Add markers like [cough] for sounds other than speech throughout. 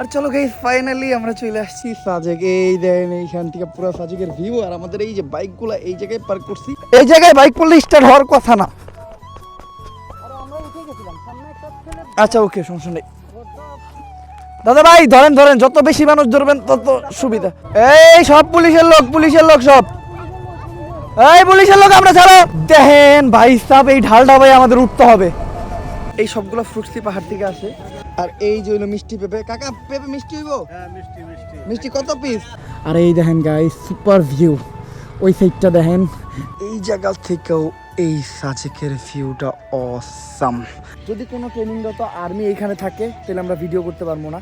আর চলো guys finally আমরা চলে আসছি সাজেক। এই দেখেন এইখান থেকে পুরো সাজেকের ভিউ আর আমাদের এই যে বাইকগুলো এই জায়গায় পার্ক করছি। এই জায়গায় বাইক করলে স্টার্ট হওয়ার কথা না। আচ্ছা ওকে সমস্যা নেই। দাদা ভাই ধরেন ধরেন যত বেশি মানুষ ধরবেন তত সুবিধা। এই সব পুলিশের লোক পুলিশের লোক সব। এই পুলিশের লোক আমরা ছাড়ো। দেখেন ভাই সাহেব এই ঢালটা ভাই আমাদের উঠতে হবে। এই সবগুলো ফ্রুটসি পাহাড় থেকে আসে। আর এই যে হলো মিষ্টি পেঁপে। কাকা পেঁপে মিষ্টি হইব? মিষ্টি কত পিস আর এই দেখেন গাইস সুপার ভিউ ওই সাইডটা দেখেন। এই জায়গা থেকেও এই সাজেকের ভিউটা অসাম যদি কোনো ট্রেনিংরত আর্মি এখানে থাকে তাহলে আমরা ভিডিও করতে পারব না।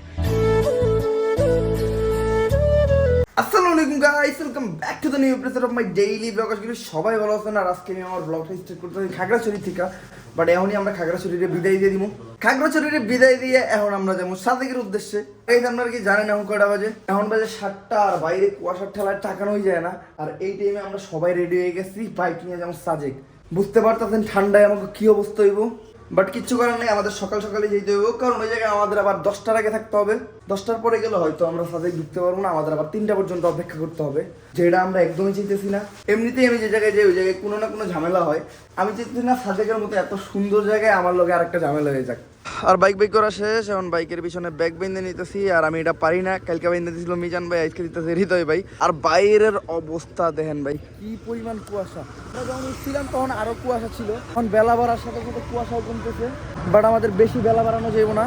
আসসালামু আলাইকুম guys welcome back to the new episode of my daily vlog আজকে সবাই ভালো আছেন। আর আজকে আমি আমার ব্লগটা স্টার্ট করতে খাগড়াছড়ি থেকে। বাট এখনই আমরা খাগড়াছড়িরে বিদায় দিয়ে দিব খাগড়াছড়িরে বিদায় দিয়ে এখন আমরা যাব সাদেকের উদ্দেশ্যে। এই আপনারা কি জানেন এখন কয়টা বাজে? এখন বাজে সাতটা আর বাইরে কুয়াশার ঠেলায় টাকানোই যায় না। আর এই টাইমে আমরা সবাই রেডি হয়ে গেছি বাইক নিয়ে যেমন সাজেক বুঝতে পারতেছেন ঠান্ডায় আমাকে কি অবস্থা হইব? বাট কিচ্ছু করার নেই, আমাদের সকাল সকালে যেতে হবে কারণ ওই জায়গায় আমাদের আবার দশটার আগে থাকতে হবে। দশটার পরে গেলে হয়তো আমরা সাথে ঢুকতে পারব না, আমাদের আবার তিনটা পর্যন্ত অপেক্ষা করতে হবে। যেটা আমরা একদমই চাইতেছি না। এমনিতেই আমি যে জায়গায় যাই, ওই জায়গায় কোনো না কোনো ঝামেলা হয়। আমি চাইতেছি না সাজেকের মতো এত সুন্দর জায়গায় আমার লগে আরেকটা ঝামেলা হয়ে যাক। আর বাইক বাইক করা শেষ, এখন বাইকের পিছনে ব্যাগ বেঁধে নিতেছি, আর আমি এটা পারি না। কালকে বেঁধে দিয়েছিল মিজান ভাই, আজকে দিতেছে হৃদয় ভাই। আর বাইরের অবস্থা দেখেন ভাই, কি পরিমাণ কুয়াশা। যখন ছিলাম তখন আরও কুয়াশা ছিল। এখন বেলা বাড়ার সাথে সাথে কুয়াশাও কমতেছে। বাট আমাদের বেশি বেলা বাড়ানো যাব না।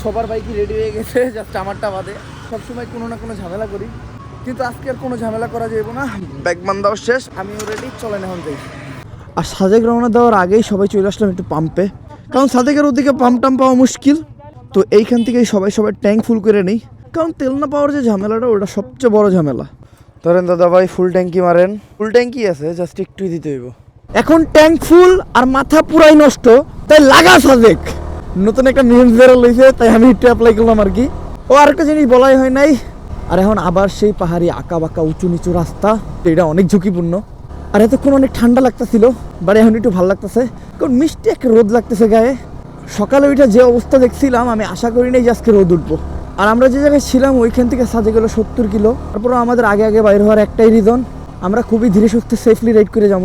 সবার বাইকই রেডি হয়ে গেছে জাস্ট আমারটা বাদে। সবসময় কোনো না কোনো ঝামেলা করি। কিন্তু আজকে আর কোনো ঝামেলা করা যাবে না। ব্যাগ বান্ধাও শেষ, আমিও রেডি চলেন এখন যাই। আর সাজেক রওনা দেওয়ার আগেই সবাই চলে আসলাম একটু পাম্পে কারণ সাজেকের ওদিকে পাম্প টাম্প পাওয়া মুশকিল। তো এইখান থেকেই সবাই সবাই ট্যাঙ্ক ফুল করে নেই। কারণ তেল না পাওয়ার যে ঝামেলাটা ওটা সবচেয়ে বড় ঝামেলা। ধরেন দাদা ভাই ফুল ট্যাঙ্কি মারেন। ফুল ট্যাঙ্কি আছে জাস্ট একটুই দিতে হইব। এখন ট্যাঙ্ক ফুল আর মাথা পুরাই নষ্ট তাই লাগা সাদেক। নতুন একটা মিমস বেরো লইছে তাই আমি একটু অ্যাপ্লাই করলাম আর কি। ও আর একটা জিনিস বলাই হয় নাই আর এখন আবার সেই পাহাড়ি আঁকা বাঁকা উঁচু নিচু রাস্তা এটা অনেক ঝুঁকিপূর্ণ। আর এতক্ষণ অনেক ঠান্ডা লাগতেছিল বাট এখন একটু ভালো লাগতেছে। কারণ মিষ্টি একটা রোদ লাগতেছে গায়ে। সকালে ওইটা যে অবস্থা দেখছিলাম, আমি আশা করি নাই যে আজকে রোদ উঠবো। আর আমরা যে জায়গায় ছিলাম, ওইখান থেকে সাজে গেলো সত্তর কিলো। তারপরে আমাদের আগে আগে বাইর হওয়ার একটাই রিজন আমরা খুবই ধীরে সুস্থে সেফলি রাইড করে যাব।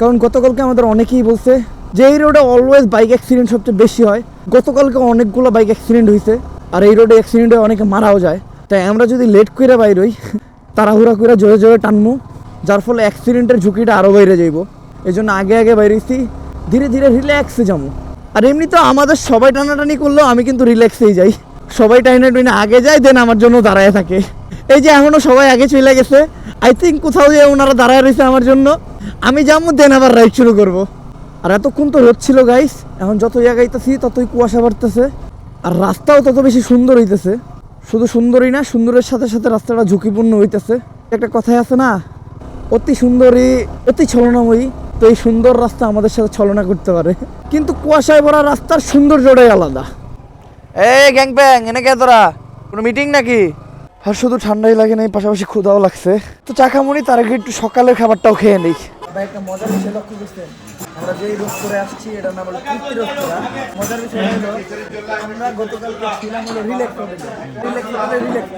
কারণ গতকালকে আমাদের অনেকেই বলছে যে এই রোডে অলওয়েজ বাইক অ্যাক্সিডেন্ট সবচেয়ে বেশি হয়। গতকালকে অনেকগুলো বাইক অ্যাক্সিডেন্ট হয়েছে আর এই রোডে অ্যাক্সিডেন্টে অনেকে মারাও যায়। তাই আমরা যদি লেট করে বাইর হই, তাড়াহুড়া করে জোরে জোরে টানমু। যার ফলে অ্যাক্সিডেন্টের ঝুঁকিটা আরও বাইরে যাইব। এই জন্য আগে আগে বাইরেছি ধীরে ধীরে রিল্যাক্সে যাব। আর এমনি তো আমাদের সবাই টানাটানি করলেও আমি কিন্তু রিল্যাক্সেই যাই। সবাই টাইনা টাইনা আগে যায় দেন আমার জন্য দাঁড়ায় থাকে। এই যে এখনও সবাই আগে চলে গেছে আই থিঙ্ক কোথাও যে ওনারা দাঁড়ায় রয়েছে আমার জন্য, আমি যাব দেন আবার রাইড শুরু করব। আর এতক্ষণ তো রোদ ছিল গাইস এখন যত জায়গাইতেছি ততই কুয়াশা বাড়তেছে। আর রাস্তাও তত বেশি সুন্দর হইতেছে। শুধু সুন্দরই না, সুন্দরের সাথে সাথে রাস্তাটা ঝুঁকিপূর্ণ হইতেছে। একটা কথাই আছে না অতি সুন্দরী অতি ছলনাময়ী তো এই সুন্দর রাস্তা আমাদের সাথে ছলনা করতে পারে। কিন্তু কুয়াশায় ভরা রাস্তার সৌন্দর্যটাই আলাদা। এই গ্যাং প্যাং এনে কে তোরা? কোনো মিটিং নাকি? আর শুধু ঠান্ডাই লাগে না এই পাশাপাশি ক্ষুদাও লাগছে। তো চাকামুনি তার আগে একটু সকালের খাবারটাও খেয়ে নিই। একটা মজা লক্ষ্য করছেন। আমরা যেই রোদ করে আসছি এটা না বলে তৃপ্তি রোদ মজার বিষয় হলো, আমরা গতকালকে ছিলাম হলো রিল্যাক্স হোটেলে। রিল্যাক্স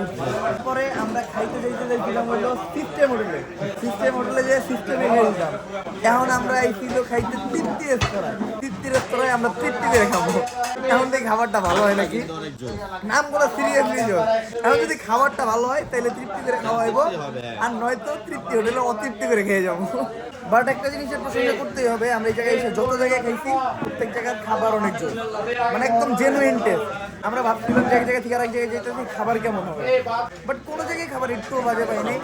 তারপরে আমরা খাইতে যাইতে যাইছিলাম হলো সিস্টেম হোটেলে। সিস্টেম হোটেলে যে সিস্টেমে গেছিলাম এখন আমরা এই ছিল খাইতে তৃপ্তি রেস্তোরাঁ তৃপ্তি রেস্তোরাঁয় আমরা তৃপ্তি করে খাব। এখন দেখি খাবারটা ভালো হয় নাকি? নামগুলো সিরিয়াসলি এখন যদি খাবারটা ভালো হয়, তাহলে তৃপ্তি করে খাওয়া হইব। আর নয়তো তৃপ্তি হোটেলে অতৃপ্তি করে খেয়ে যাব। [laughs] বাট একটা জিনিসের প্রশংসা করতেই হবে, আমরা এই জায়গায় এসে যত জায়গায় খাইছি প্রত্যেক জায়গার খাবার অনেক জোর। মানে একদম জেনুইন টেস্ট আমরা ভাবছিলাম যে এক জায়গা থেকে আরেক জায়গায় যেতেছি খাবার কেমন হবে। বাট কোনো জায়গায় খাবার একটু বাজে পাইনি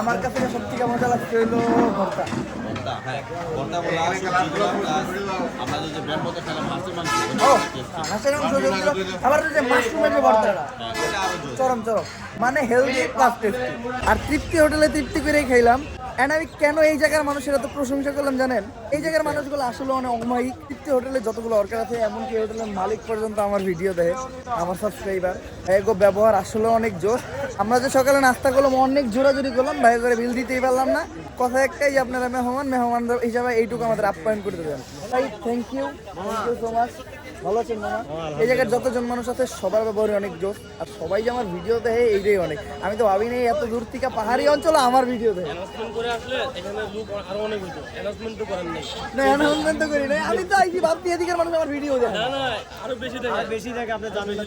আমার কাছে সব থেকে মজা লাগছে হলো ভর্তা। মানে হেলদি প্লাস টেস্টি। আর তৃপ্তি হোটেলে তৃপ্তি করে খাইলাম। এন্ড আমি কেন এই জায়গার মানুষের এত প্রশংসা করলাম জানেন? এই জায়গার মানুষগুলো আসলে অনেক অমায়িক। তৃপ্তি হোটেলে যতগুলো অর্কার আছে, এমনকি হোটেলের মালিক পর্যন্ত আমার ভিডিও দেখে আমার সাবস্ক্রাইবার এগো, ব্যবহার আসলে অনেক জোর। আমরা যে সকালে নাস্তা করলাম, অনেক জোরাজোরি করলাম, ভাই করে বিল দিতেই পারলাম না। কথা একটাই, আপনারা মেহমান মেহমান হিসাবে এইটুকু আমাদের আপ্যায়ন করে দেবেন। ভাই thank you thank you so much ভালো আছেন মামা? এই জায়গার যতজন মানুষ আছে সবার ব্যাপারে অনেক জোর আর সবাই যে আমার ভিডিও দেখে এইটাই অনেক। আমি তো ভাবি নাই এত দূর থেকে পাহাড়ি অঞ্চলে আমার ভিডিও দেখে। করে আসলে এখানে লোক আরও অনেক হইতো। অ্যানাউন্সমেন্ট তো করেন নাই। না অ্যানাউন্সমেন্ট তো করি নাই। আমি তো আইছি ভাবছি এদিকের মানুষ আমার ভিডিও দেখে। না না আরও বেশি দেখে। বেশি থাকে আপনি জানেন না।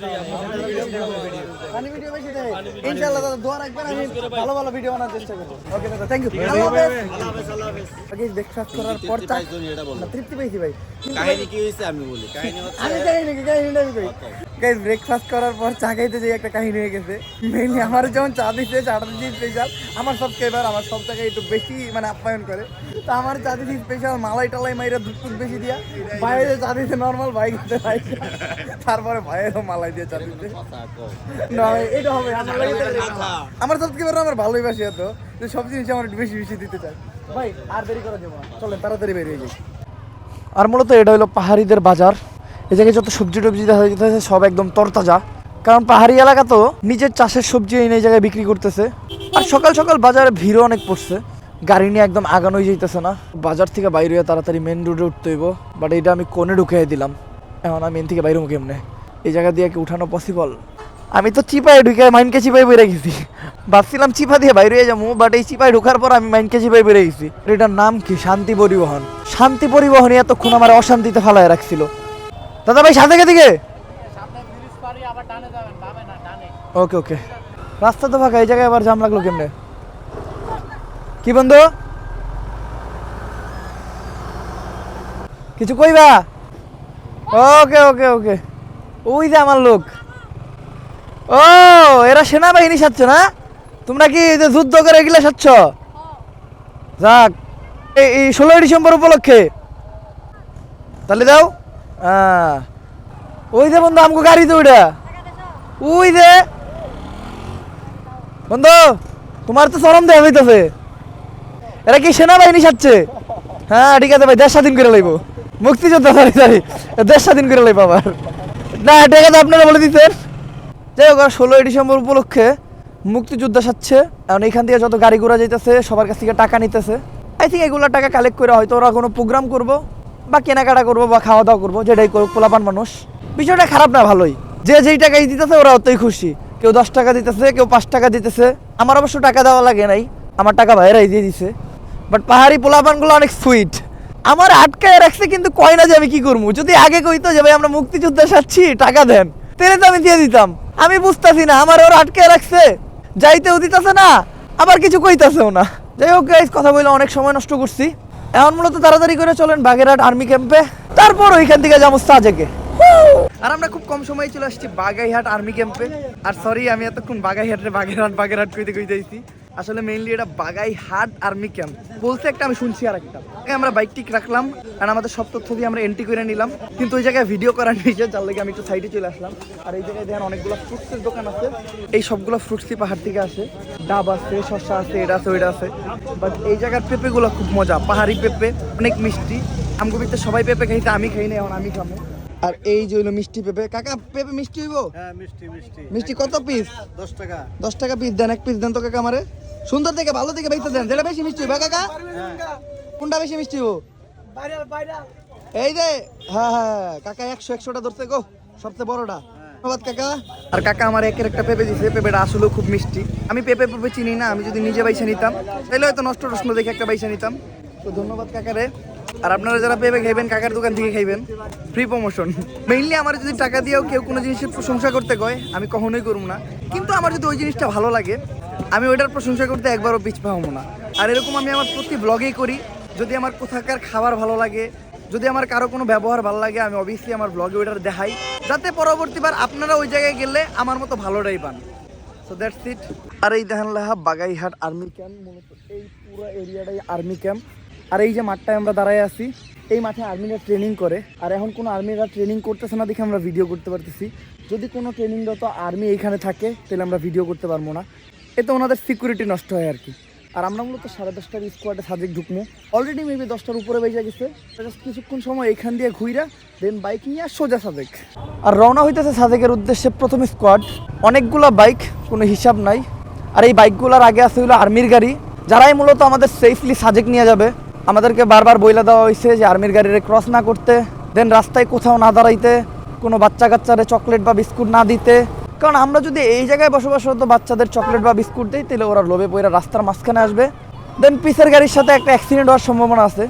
ফানি ভিডিও বেশি দেখে। ইনশাআল্লাহ দাদা দোয়া রাখবেন আমি ভালো ভালো ভিডিও বানার চেষ্টা করব। ওকে দাদা থ্যাংক ইউ আল্লাহ হাফেজ। আগে ব্রেকফাস্ট করার পর চা তৃপ্তি পেয়েছি ভাই। কাহিনী কি আমি বলি? কাহিনী হচ্ছে ব্রেকফাস্ট করার পর চা খাইতে যে একটা কাহিনী হয়ে গেছে। আমার যখন চা আমার আমার সব বেশি মানে আপ্যায়ন করে। তো আমার মালাই টালাই নর্মাল ভাই তারপরে মালাই দিয়ে হবে, আমার আমার সব জিনিস আমার একটু বেশি বেশি দিতে চায়। ভাই, আর দেরি করা যাব চলেন, তাড়াতাড়ি বেরিয়ে যাই। আর মূলত এটা হলো পাহাড়িদের বাজার। এই জায়গায় যত সবজি টবজি দেখা যেতেছে সব একদম তরতাজা। কারণ পাহাড়ি এলাকা তো নিজের চাষের সবজি এনে এই জায়গায় বিক্রি করতেছে। আর সকাল সকাল বাজারে ভিড়ও অনেক পড়ছে। গাড়ি নিয়ে একদম আগানোই যাইতেছে না। বাজার থেকে বাইরে হয়ে তাড়াতাড়ি মেন রোডে উঠতে হইব। বাট এটা আমি কোণে ঢুকিয়ে দিলাম। এখন আমি মেন থেকে বাইরে মুখে এমনি এই জায়গা দিয়ে কি উঠানো পসিবল আমি তো চিপায় ঢুকে মাইনকে চিপায় বেড়ে গেছি। ভাবছিলাম চিপা দিয়ে বাইরে যাব বাট এই চিপায় ঢোকার পর আমি মাইনকে চিপায় বেড়ে গেছি। এটার নাম কি? শান্তি পরিবহন। শান্তি পরিবহনই এতক্ষণ আমার অশান্তিতে ফালায় রাখছিল। দাদা ভাই সাথে দিকে? ওকে ওকে। রাস্তা তো ফাঁকা এই জায়গায় আবার জাম লাগল কেমনে? কি বন্ধু? কিছু কইবা? ওকে ওকে ওকে। ওই যে আমার লোক। ও এরা সেনাবাহিনী সাচ্ছ না? তোমরা কি যে যুদ্ধ করে এগুলা সাচ্ছ যাক এই- ষোলোই ডিসেম্বর উপলক্ষে। তাহলে দাও হ্যাঁ ওই যে বন্ধু আমাকে গাড়ি তো ওই যে। বন্ধু, তোমার তো চরম দেওয়া হইতেছে। এরা কি সেনাবাহিনী সাচ্ছে হ্যাঁ ঠিক আছে ভাই, দেশ স্বাধীন করে লাইব। মুক্তিযোদ্ধা সরি সরি দেশ স্বাধীন করে লাইব আবার। না, ঠিক আছে, আপনারা বলে দিতেন। যাই হোক ষোলোই ডিসেম্বর উপলক্ষে মুক্তিযোদ্ধা সাচ্ছে এখন এখান থেকে যত গাড়ি ঘোড়া যাইতেছে, সবার কাছ থেকে টাকা নিতেছে। আই থিঙ্ক এগুলো টাকা কালেক্ট করে হয়তো ওরা কোনো প্রোগ্রাম করব। বা কেনাকাটা করব বা খাওয়া দাওয়া করব, যেটাই করুক, পোলাপান মানুষ। বিষয়টা খারাপ না, ভালোই। যে যেই টাকাই দিতেছে ওরা অতই খুশি। কেউ দশ টাকা দিতেছে, কেউ পাঁচ টাকা দিতেছে। আমার অবশ্য টাকা দেওয়া লাগে নাই, আমার টাকা ভাইয়েরাই দিয়ে দিছে। বাট পাহাড়ি পোলাপানগুলো অনেক সুইট আমার আটকায় রাখছে, কিন্তু কয় না যে আমি কি করব? যদি আগে কইতো যে, ভাই, আমরা মুক্তিযুদ্ধে সাচ্ছি, টাকা দেন। তাহলে তো আমি দিয়ে দিতাম। আমি বুঝতাছি না, আমার ওরা আটকে রাখছে। যাইতেও দিতেছে না, আবার কিছু কইতাছেও না। যাই হোক কথা বলে অনেক সময় নষ্ট করছি। এখন মূলত তাড়াতাড়ি করে চলেন বাগেরহাট আর্মি ক্যাম্পে। তারপর ওইখান থেকে যাব সাজেকে। আর আমরা খুব কম সময়ে চলে আসছি বাগাইহাট আর্মি ক্যাম্পে। আর সরি আমি এতক্ষণ বাগাইহাটে বাগেরহাট বাগেরহাট কইতে কইতে আসলে মেইনলি এটা বাগাইহাট আর্মি ক্যাম্প। বলতে একটা আমি শুনছি আর একটা। আমরা বাইক রাখলাম আর আমাদের সব তথ্য দিয়ে আমরা এন্ট্রি করে নিলাম। কিন্তু ওই জায়গায় ভিডিও করার নিচে যার লাগে আমি একটু সাইডে চলে আসলাম। আর এই জায়গায় দেখেন অনেকগুলো ফ্রুটসের দোকান আছে। এই সবগুলো ফ্রুটসই পাহাড় থেকে আসে। ডাব আছে, শসা আছে, এটা আছে, ওইটা আছে। বাট এই জায়গার পেঁপেগুলো খুব মজা, পাহাড়ি পেঁপে, অনেক মিষ্টি। আমগো ভিতরে সবাই পেঁপে খাইতে আমি খাই না, এখন আমি খাব। আর এই যে হইল মিষ্টি পেঁপে কাকা পেঁপে মিষ্টি হইব? হ্যাঁ মিষ্টি মিষ্টি। মিষ্টি কত পিস দশ টাকা। দশ টাকা পিস দেন এক পিস দেন তো কাকা আমারে। সুন্দর থেকে ভালো থেকে বেচতে দেন যেটা বেশি মিষ্টি হইবে কাকা? কোনটা বেশি মিষ্টি হইব? এই যে হ্যাঁ হ্যাঁ হ্যাঁ, কাকা একশো একশোটা ধরছে গো সবচেয়ে বড়টা। ধন্যবাদ কাকা। আর কাকা আমার একের একটা পেঁপে দিছে পেঁপেটা আসলেও খুব মিষ্টি। আমি পেঁপে পেঁপে চিনি না আমি যদি নিজে বাইসা নিতাম তাহলে হয়তো নষ্ট টষ্ট দেখে একটা বাইসা নিতাম। তো ধন্যবাদ কাকারে। আর আপনারা যারা পেয়ে খাইবেন, কাকার দোকান থেকে খাইবেন ফ্রি প্রমোশন মেইনলি আমার যদি টাকা দিয়েও কেউ কোনো জিনিসের প্রশংসা করতে কয়, আমি কখনোই করব না। কিন্তু আমার যদি ওই জিনিসটা ভালো লাগে, আমি ওইটার প্রশংসা করতে একবারও পিছ পাবো না। আর এরকম আমি আমার প্রতি ব্লগেই করি, যদি আমার কোথাকার খাবার ভালো লাগে, যদি আমার কারও কোনো ব্যবহার ভালো লাগে, আমি অবভিয়াসলি আমার ব্লগে ওইটার দেখাই, যাতে পরবর্তীবার আপনারা ওই জায়গায় গেলে আমার মতো ভালোটাই পান। সো দ্যাটস ইট আর এই দেখেন লেহা, বাগাইহাট আর্মি ক্যাম্প মূলত এই পুরো এরিয়াটাই আর্মি ক্যাম্প আর এই যে মাঠটায় আমরা দাঁড়ায় আছি, এই মাঠে আর্মিরা ট্রেনিং করে। আর এখন কোনো আর্মিরা ট্রেনিং করতেছে না দেখে আমরা ভিডিও করতে পারতেছি। যদি কোনো ট্রেনিংরত আর্মি এইখানে থাকে, তাহলে আমরা ভিডিও করতে পারব না। এতে ওনাদের সিকিউরিটি নষ্ট হয় আর কি। আর আমরা মূলত সাড়ে দশটার স্কোয়াডে সাজেক ঢুকবো। অলরেডি মেবি দশটার উপরে বেজে গেছে। কিছুক্ষণ সময় এখান দিয়ে ঘুইরা দেন বাইক নিয়ে সোজা সাজেক আর রওনা হইতেছে সাজেকের উদ্দেশ্যে প্রথম স্কোয়াড অনেকগুলা বাইক কোনো হিসাব নাই। আর এই বাইকগুলোর আগে আছে হলো আর্মির গাড়ি। যারাই মূলত আমাদের সেফলি সাজেক নিয়ে যাবে। আমাদেরকে বারবার বইলা দেওয়া হয়েছে যে আর্মির গাড়িরে ক্রস না করতে দেন রাস্তায় কোথাও না দাঁড়াইতে, কোনো বাচ্চা কাচ্চারে চকলেট বা বিস্কুট না দিতে। কারণ আমরা যদি এই জায়গায় বসবাস বসবাসরত বাচ্চাদের চকলেট বা বিস্কুট দিই তাহলে ওরা লোভে পড়ে রাস্তার মাঝখানে আসবে। দেন পিসের গাড়ির সাথে একটা অ্যাক্সিডেন্ট হওয়ার সম্ভাবনা আছে।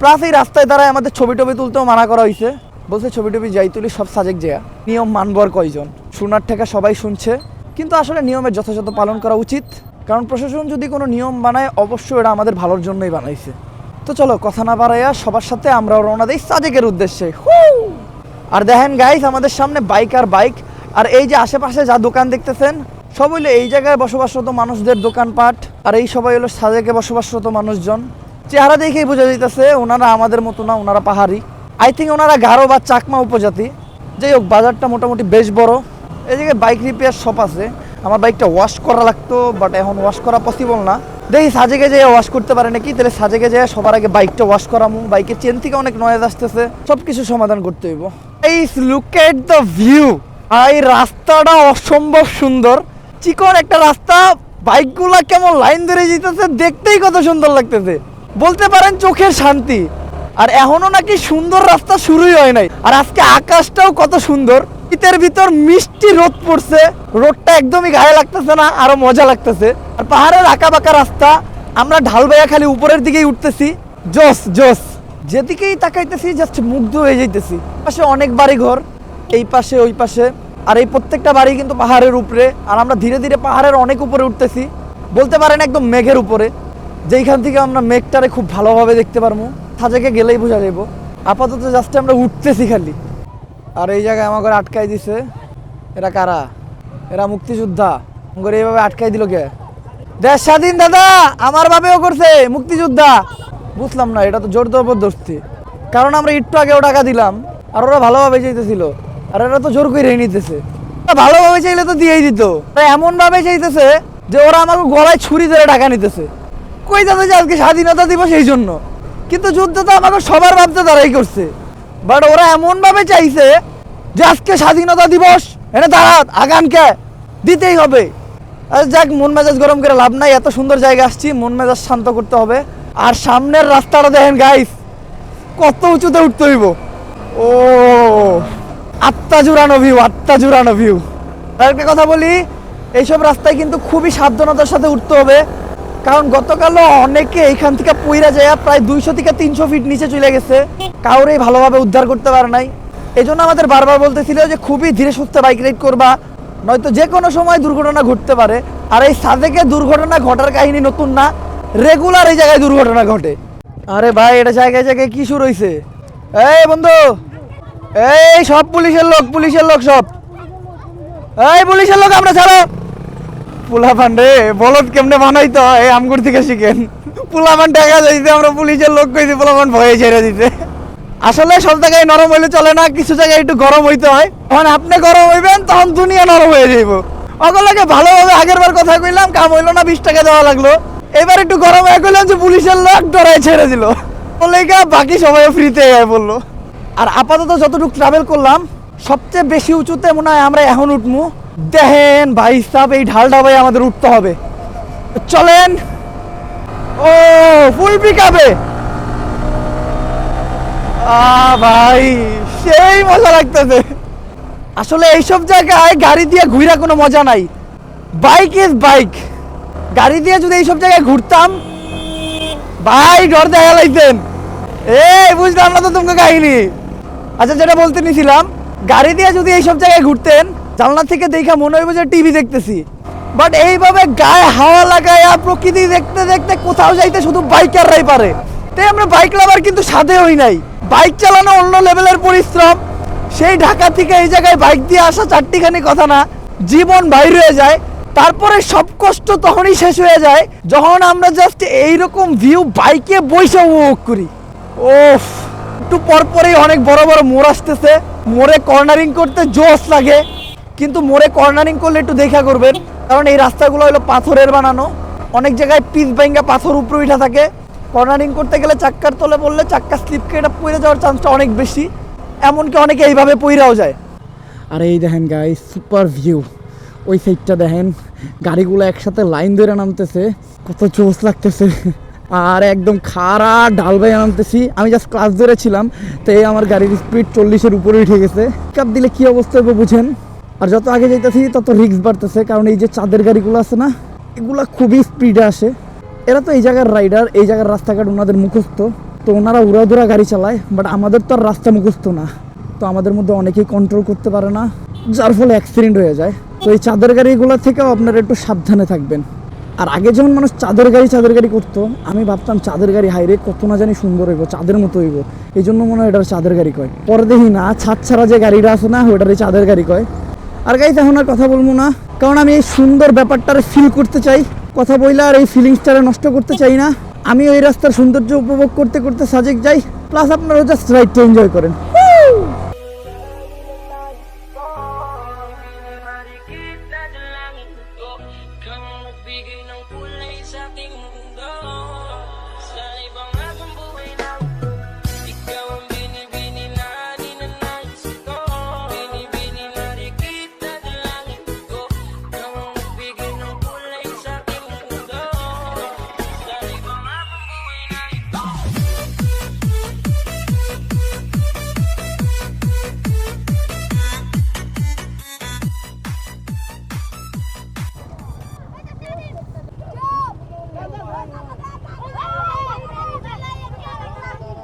প্লাস এই রাস্তায় দ্বারাই আমাদের ছবি টবি তুলতেও মানা করা হয়েছে বলছে ছবি টবি যাই তুলি, সব সাজেক যেয়া নিয়ম মানবর কয়জন? শোনার থেকে সবাই শুনছে। কিন্তু আসলে নিয়মের যথাযথ পালন করা উচিত। কারণ প্রশাসন যদি কোনো নিয়ম বানায়, অবশ্যই এটা আমাদের ভালোর জন্যই বানাইছে। তো চলো, কথা না বাড়াইয়া সবার সাথে আমরা রওনা দিই সাজেকের উদ্দেশ্যে। আর দেখেন গাইস আমাদের সামনে বাইক আর বাইক আর এই যে আশেপাশে যা দোকান দেখতেছেন, সব হইল এই জায়গায় বসবাসরত মানুষদের দোকানপাট। আর এই সবাই হলো সাজেকে বসবাসরত মানুষজন। চেহারা দেখেই বোঝা যাইতেছে, ওনারা আমাদের মতো না, ওনারা পাহাড়ি। আই থিঙ্ক ওনারা গারো বা চাকমা উপজাতি। যাই হোক, বাজারটা মোটামুটি বেশ বড়। জায়গায় বাইক রিপেয়ার শপ আছে। আমার বাইকটা ওয়াশ করা লাগতো বাট এখন ওয়াশ করা পসিবল না। দেখি সাজেকে যেয়ে ওয়াশ করতে পারে নাকি? তাহলে সাজেকে যেয়ে সবার আগে বাইকটা ওয়াশ করামু। বাইকের চেন থেকে অনেক নয়েজ আসতেছে। সব কিছু সমাধান করতে হইব। এই লুক এট দ্য ভিউ এই রাস্তাটা অসম্ভব সুন্দর। চিকন একটা রাস্তা। বাইকগুলা কেমন লাইন ধরে যেতেছে, দেখতেই কত সুন্দর লাগতেছে। বলতে পারেন চোখের শান্তি। আর এখনও নাকি সুন্দর রাস্তা শুরুই হয় নাই। আর আজকে আকাশটাও কত সুন্দর। শীতের ভিতর মিষ্টি রোদ পড়ছে। রোদটা একদমই গায়ে লাগতেছে না, আরও মজা লাগতেছে। আর পাহাড়ের আঁকা বাঁকা রাস্তা, আমরা ঢাল বাইয়া খালি উপরের দিকেই উঠতেছি। জোস জোস। যেদিকেই তাকাইতেছি জাস্ট মুগ্ধ হয়ে যাইতেছি। পাশে অনেক বাড়ি ঘর এই পাশে, ওই পাশে। আর এই প্রত্যেকটা বাড়ি কিন্তু পাহাড়ের উপরে। আর আমরা ধীরে ধীরে পাহাড়ের অনেক উপরে উঠতেছি। বলতে পারেন একদম মেঘের উপরে। যেইখান থেকে আমরা মেঘটারে খুব ভালোভাবে দেখতে পারব। সাজেকে গেলেই বোঝা যাইব। আপাতত জাস্ট আমরা উঠতেছি খালি। আর এই জায়গায় আমাকে আটকাই দিছে। এরা কারা? এরা মুক্তিযোদ্ধা। আমাকে এইভাবে আটকাই দিল কে? দেশ স্বাধীন, দাদা! আমার বাপেও করছে মুক্তিযোদ্ধা। বুঝলাম না, এটা তো জোর জবরদস্তি। কারণ আমরা একটু আগেও টাকা দিলাম, আর ওরা ভালোভাবে চাইতেছিল। আর এরা তো জোর করে নিতেছে। ভালোভাবে চাইলে তো দিয়েই দিত। এমন ভাবে চাইতেছে যে ওরা আমাকে গলায় ছুরি ধরে টাকা নিতেছে। কই যাতে যে আজকে স্বাধীনতা দিবস এই জন্য? কিন্তু যুদ্ধ তো আমাকে সবার ভাবতে তারাই করছে। বাট ওরা এমন ভাবে চাইছে যে আজকে স্বাধীনতা দিবস, এনে দাঁড়াত আগানকে দিতেই হবে। আর যাক, মন মেজাজ গরম করে লাভ নাই, এত সুন্দর জায়গা আসছি, মন মেজাজ শান্ত করতে হবে। আর সামনের রাস্তাটা দেখেন গাইস কত উঁচুতে উঠতে হইব। ও, আত্মা জুড়ানো ভিউ আত্মা জুড়ানো ভিউ আর একটা কথা বলি, এইসব রাস্তায় কিন্তু খুবই সাবধানতার সাথে উঠতে হবে। কারণ গতকালও অনেকে এইখান থেকে পইরা যায় প্রায় দুইশো থেকে তিনশো ফিট নিচে চলে গেছে। কাউরেই ভালোভাবে উদ্ধার করতে পারে নাই। এই জন্য আমাদের বারবার বলতেছিল যে খুবই ধীরে সুস্থে বাইক রাইড করবা, নয়তো যে কোনো সময় দুর্ঘটনা ঘটতে পারে। আর এই সাদেকে দুর্ঘটনা ঘটার কাহিনী নতুন না রেগুলার এই জায়গায় দুর্ঘটনা ঘটে। আরে ভাই, এটা জায়গায় জায়গায় কি শুরু হয়েছে এই বন্ধু, এই সব পুলিশের লোক পুলিশের লোক সব। এই পুলিশের লোক, আমরা ছাড়ো। পোলাপান রে বলদ কেমনে বানাইতো? এই আমগুর থেকে শিখেন। পোলাপান টাকা যাইতে আমরা পুলিশের লোক কইছি, পোলাপান ভয়ে ছেড়ে দিতে। আসলে সব জায়গায় নরম হইলে চলে না, কিছু জায়গায় একটু গরম হইতে হয়। তখন আপনি গরম হইবেন, তখন দুনিয়া নরম হয়ে যাইব। অগলাকে ভালোভাবে আগের বার কথা কইলাম, কাম হইল না, বিশ টাকা দেওয়া লাগল। এবার একটু গরম হয়ে কইলাম যে পুলিশের লোক ডরাই ছেড়ে দিল। বলে গা বাকি সবাই ফ্রিতে বলল। আর আপাতত যতটুকু ট্রাভেল করলাম, সবচেয়ে বেশি উঁচুতে মনে হয় আমরা এখন উঠমু। দেখেন ভাই সাহেব এই ঢালটা ভাই আমাদের উঠতে হবে। চলেন। ও ফুল পিকাবে ভাই, সেই মজা লাগতেছে। আসলে এইসব জায়গায় গাড়ি দিয়ে ঘুরা কোনো মজা নাই। বাইক ইজ বাইক গাড়ি দিয়ে যদি এইসব জায়গায় ঘুরতাম, ভাই ডর দেখা লাইতেন এই, বুঝলাম না তো তোমাকে কাহিনি। আচ্ছা যেটা বলতে নিছিলাম, গাড়ি দিয়ে যদি এইসব জায়গায় ঘুরতেন জানলা থেকে দেখা মনে হইব যে টিভি দেখতেছি। বাট এইভাবে গায়ে হাওয়া লাগায় প্রকৃতি দেখতে দেখতে কোথাও যাইতে শুধু বাইকাররাই পারে। তাই আমরা বাইক লাভার কিন্তু সাথে হই নাই। বাইক চালানো অন্য লেভেলের পরিশ্রম। সেই ঢাকা থেকে এই জায়গায় বাইক দিয়ে আসা চারটিখানি কথা না। জীবন বাইর হয়ে যায়। তারপরে সব কষ্ট তখনই শেষ হয়ে যায়, যখন আমরা জাস্ট এইরকম ভিউ বাইকে বসে উপভোগ করি। ওফ, একটু পরপরেই অনেক বড় বড় মোড় আসতেছে। মোড়ে কর্নারিং করতে জোশ লাগে। কিন্তু মোড়ে কর্নারিং করলে একটু দেখা করবেন। কারণ এই রাস্তাগুলো হলো পাথরের বানানো। অনেক জায়গায় পিচ ভাঙ্গা পাথর উপরে উঠা থাকে। কর্নারিং করতে গেলে চাক্কার তলে বললে চাক্কা স্লিপ কেটে পড়ে যাওয়ার চান্সটা অনেক বেশি। এমনকি অনেকে এইভাবে পইরাও যায়। আর এই দেখেন গাই সুপার ভিউ ওই সাইডটা দেখেন, গাড়িগুলো একসাথে লাইন ধরে নামতেছে। কত জোস লাগতেছে। আর একদম খাড়া ডাল ভাই আনতেছি আমি জাস্ট ক্লাস ধরেছিলাম, তো এই আমার গাড়ির স্পিড চল্লিশের উপরে উঠে গেছে। কাপ দিলে কি অবস্থা হবে বুঝেন? আর যত আগে যাইতেছি, তত রিক্স বাড়তেছে, কারণ এই যে চাঁদের গাড়িগুলো আছে না, এগুলা খুবই স্পিডে আসে। এরা তো এই জায়গার রাইডার এই জায়গার রাস্তাঘাট ওনাদের মুখস্থ। তো ওনারা উড়াধুরা গাড়ি চালায় বাট আমাদের তো আর রাস্তা মুখস্থ না। তো আমাদের মধ্যে অনেকেই কন্ট্রোল করতে পারে না, যার ফলে অ্যাক্সিডেন্ট হয়ে যায়। তো এই চাঁদের গাড়িগুলো থেকেও আপনারা একটু সাবধানে থাকবেন। আর আগে যখন মানুষ চাঁদের গাড়ি চাঁদের গাড়ি করতো, আমি ভাবতাম চাঁদের গাড়ি হাইরে কত না জানি সুন্দর হইব, চাঁদের মতো হইব। এই জন্য মনে হয় এটার চাঁদের গাড়ি কয়। পরে দেখি না, ছাদ ছাড়া যে গাড়িটা আছে না, ওটারই চাঁদের গাড়ি কয়। আর গাইজ এখন আর কথা বলব না। কারণ আমি এই সুন্দর ব্যাপারটারে ফিল করতে চাই। কথা বইলে আর এই ফিলিংসটারে নষ্ট করতে চাই না। আমি ওই রাস্তার সৌন্দর্য উপভোগ করতে করতে সাজেক যাই। প্লাস আপনারা জাস্ট রাইডটা এনজয় করেন।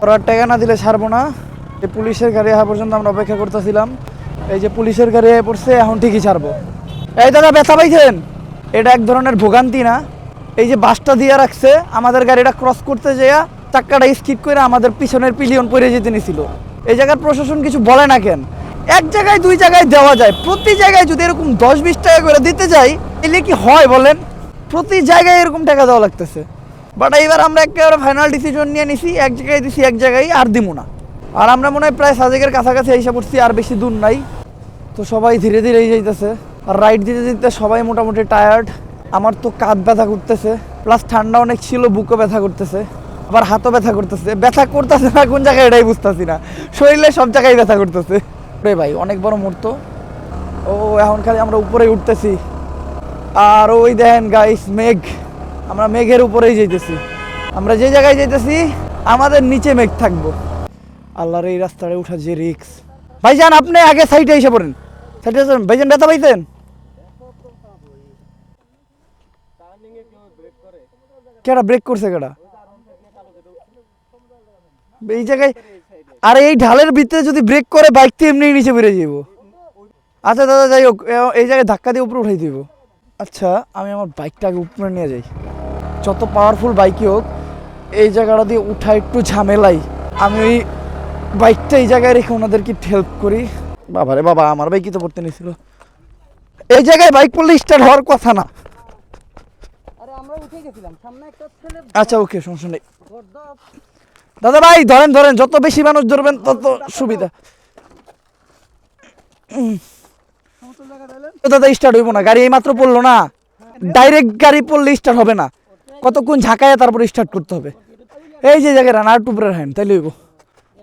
ওরা টাকা না দিলে ছাড়বো না। যে পুলিশের গাড়ি আসা পর্যন্ত আমরা অপেক্ষা করতেছিলাম। এই যে পুলিশের গাড়ি আয়া পড়ছে, এখন ঠিকই ছাড়বো। এই দাদা, ব্যথা পাইছেন? এটা এক ধরনের ভোগান্তি না। এই যে বাসটা দিয়ে রাখছে, আমাদের গাড়িটা ক্রস করতে যেয়া চাক্কাটা স্কিপ করে আমাদের পিছনের পিলিয়ন পরে যেতে নিছিল। এই জায়গার প্রশাসন কিছু বলে না কেন? এক জায়গায়, দুই জায়গায় দেওয়া যায়। প্রতি জায়গায় যদি এরকম দশ বিশ টাকা করে দিতে যাই এলে কি হয় বলেন? প্রতি জায়গায় এরকম টাকা দেওয়া লাগতেছে। বাট এইবার আমরা একেবারে ফাইনাল ডিসিশন নিয়ে নিছি, এক জায়গায় দিছি, এক জায়গায় আর দিব না। আর আমরা মনে হয় প্রায় সাজেকের কাছাকাছি এসে পড়ছি, আর বেশি দূর নাই। তো সবাই ধীরে ধীরে এই যাইতেছে। আর রাইড দিতে দিতে সবাই মোটামুটি টায়ার্ড আমার তো কাঁধ ব্যথা করতেছে। প্লাস ঠান্ডা অনেক ছিল, বুকও ব্যথা করতেছে। আবার হাতও ব্যথা করতেছে। ব্যথা করতেছে না, কোন জায়গায় এটাই বুঝতেছি না। শরীরে সব জায়গায় ব্যথা করতেছে। রে ভাই, অনেক বড় মুহূর্ত। ও, এখন খালি আমরা উপরে উঠতেছি। আর ওই দেখেন গাইস মেঘ। আমরা মেঘের উপরেই যাইতেছি। আমরা যে জায়গায় যাইতেছি, আমাদের নিচে মেঘ থাকব। আল্লাহর এই রাস্তায় উঠা যে রিক্স ভাইজান, আপনি আগে সাইডে এসে পড়েন। সাইডে এসে ভাইজান, ব্যথা পাইতেন কেডা ব্রেক করছে কেডা? এই জায়গায় আর এই ঢালের ভিতরে যদি ব্রেক করে বাইক তো এমনি নিচে বেরিয়ে যাব আচ্ছা দাদা, যাই হোক এই জায়গায় ধাক্কা দিয়ে উপরে উঠাই দিব। আচ্ছা আমি আমার বাইকটাকে উপরে নিয়ে যাই। যত পাওয়ারফুল বাইকই হোক এই জায়গাটা দিয়ে উঠা একটু ঝামেলাই। আমি ওই বাইকটা এই জায়গায় রেখে ওনাদেরকে হেল্প করি। বাবা রে বাবা আমার বাইকই তো পড়তে নিয়েছিল এই জায়গায় বাইক পড়লে স্টার্ট হওয়ার কথা না। আচ্ছা ওকে সমস্যা নেই দাদা ভাই ধরেন ধরেন যত বেশি মানুষ ধরবেন তত সুবিধা। দাদা স্টার্ট হইব না। গাড়ি এইমাত্র পড়ল না। ডাইরেক্ট গাড়ি পড়লে স্টার্ট হবে না। কতক্ষণ ঝাঁকায় তারপরে স্টার্ট করতে হবে। এই যে জায়গায় রানার টুপরের হ্যান্ড তাইলে হইব।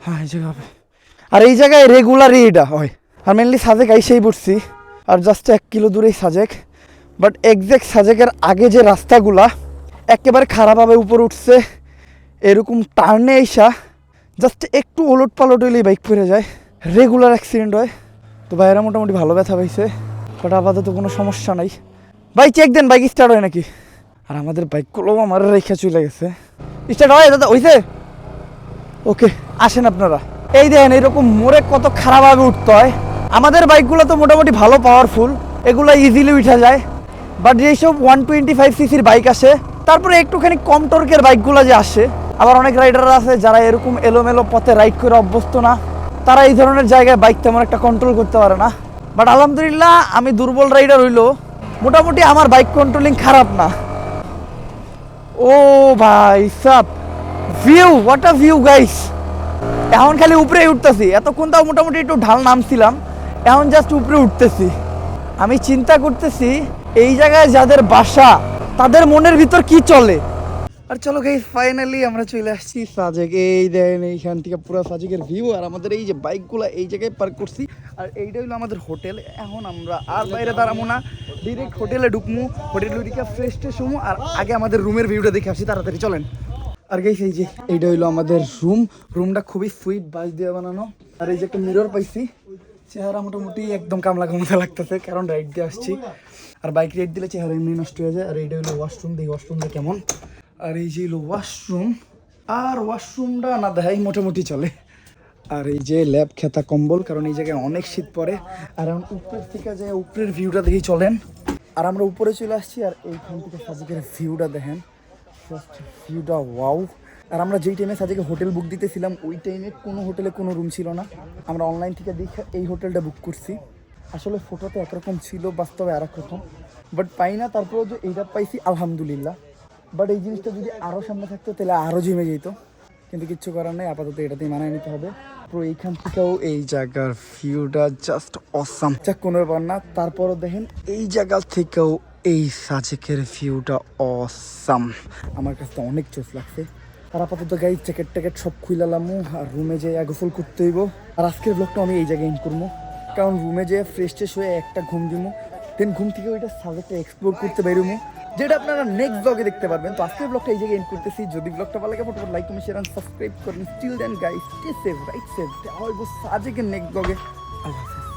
হ্যাঁ এই জায়গা হবে। আর এই জায়গায় রেগুলারই এটা হয়। আর মেনলি সাজেক আইসেই পড়ছি। আর জাস্ট এক কিলো দূরেই সাজেক। বাট এক্সাক্ট সাজেকের আগে যে রাস্তাগুলা, একেবারে খারাপভাবে উপরে উঠছে, এরকম টার্নে আইসা জাস্ট একটু ওলট পালট হইলেই বাইক পড়ে যায়। রেগুলার অ্যাক্সিডেন্ট হয়। তো ভাইয়েরা মোটামুটি ভালো ব্যথা পাইছে। বাট আপাতত কোনো সমস্যা নাই। ভাই চেক দেন বাইক স্টার্ট হয় নাকি? আর আমাদের বাইকগুলো আমার রেখা চলে গেছে। স্টার্ট হয়, দাদা, হইছে? ওকে আসেন আপনারা। এই দেখেন এরকম মোড়ে কত খারাপভাবে উঠতে হয়। আমাদের বাইকগুলো তো মোটামুটি ভালো পাওয়ারফুল এগুলো ইজিলি উঠা যায়। বাট যেসব ওয়ান টোয়েন্টি ফাইভ সিসির বাইক আসে, তারপরে একটুখানি কম টর্কের বাইকগুলো যে আসে, আবার অনেক রাইডার আছে যারা এরকম এলোমেলো পথে রাইড করে অভ্যস্ত না, তারা এই ধরনের জায়গায় বাইক তেমন একটা কন্ট্রোল করতে পারে না। বাট আলহামদুলিল্লাহ আমি দুর্বল রাইডার হইল। মোটামুটি আমার বাইক কন্ট্রোলিং খারাপ না। ও ভাই sub view what a view guys এখন খালি উপরে উঠতেছি। এতক্ষণ তাও মোটামুটি একটু ঢাল নামছিলাম। এখন জাস্ট উপরে উঠতেছি। আমি চিন্তা করতেছি, এই জায়গায় যাদের বাসা, তাদের মনের ভিতর কি চলে? আর চলো গাই ফাইনালি আমরা চলে আসছি সাজেক। এই দেন, এইখান থেকে পুরো সাজেকের ভিউ আর আমাদের এই যে বাইকগুলো এই জায়গায় পার্ক করছি। আর এইটা হলো আমাদের হোটেল এখন আমরা আর বাইরে দাঁড়াবো না। ডিরেক্ট হোটেলে ঢুকমু হোটেল ঢুকে ফ্রেশ ট্রেশ হমু আর আগে আমাদের রুমের ভিউটা দেখে আসি, তাড়াতাড়ি চলেন। আর গাইস এই যে, এইটা হইল আমাদের রুম রুমটা খুবই সুইট বাস দিয়ে বানানো। আর এই যে একটা মিরর পাইছি। চেহারা মোটামুটি একদম কামলা কামলা লাগতেছে, কারণ রাইড দিয়ে আসছি। আর বাইক রাইড দিলে চেহারা এমনি নষ্ট হয়ে যায়। আর এইটা হলো ওয়াশরুম দেখি ওয়াশরুমটা কেমন। আর এই যে ওয়াশরুম আর ওয়াশরুমটা না দেখাই মোটামুটি চলে। আর এই যে ল্যাব খেতা কম্বল, কারণ এই জায়গায় অনেক শীত পড়ে। আর এখন উপরের থেকে যে উপরের ভিউটা দেখি, চলেন। আর আমরা উপরে চলে আসছি, আর এইখান থেকে সাজিকের ভিউটা দেখেন। জাস্ট ভিউটা ওয়াও আর আমরা যেই টাইমে সাজিকে হোটেল বুক দিতেছিলাম, ওই টাইমে কোনো হোটেলে কোনো রুম ছিল না। আমরা অনলাইন থেকে দেখে এই হোটেলটা বুক করছি। আসলে ফটোতে একরকম ছিল, বাস্তবে আর রকম। বাট পাই না, তারপরেও যে এইটা পাইছি, আলহামদুলিল্লাহ। বাট এই জিনিসটা যদি আরও সামনে থাকতো, তাহলে আরও জমে যেত। কিন্তু কিচ্ছু করার নেই, আপাতত এটাতেই মানায় নিতে হবে। তো এইখান থেকেও এই জায়গার ভিউটা জাস্ট অসাম যাক, কোনো ব্যাপার না। তারপরও দেখেন, এই জায়গা থেকেও এই সাজেকের ভিউটা অসাম আমার কাছে অনেক চোখ লাগছে। আর আপাতত গাই জ্যাকেট ট্যাকেট সব খুইলালামু আর রুমে যেয়ে গোসল করতে হইব। আর আজকের ব্লগটা আমি এই জায়গায় ইন করব। কারণ রুমে যেয়ে ফ্রেশ ট্রেশ হয়ে একটা ঘুম দিমু। দেন ঘুম থেকে ওইটা সাবজেক্টটা এক্সপ্লোর করতে বেরোমু। যেটা আপনারা নেক্সট ব্লগে দেখতে পারবেন। তো আজকের ব্লগটা এই জায়গায় এন্ড করতেছি। যদি ব্লগটা ভালো লাগে, ফটোফট লাইক কমেন্ট শেয়ার সাবস্ক্রাইব করেন। Still then guys stay safe right safe হয় বস আজকে নেক্সট ব্লগে আল্লাহ হাফেজ।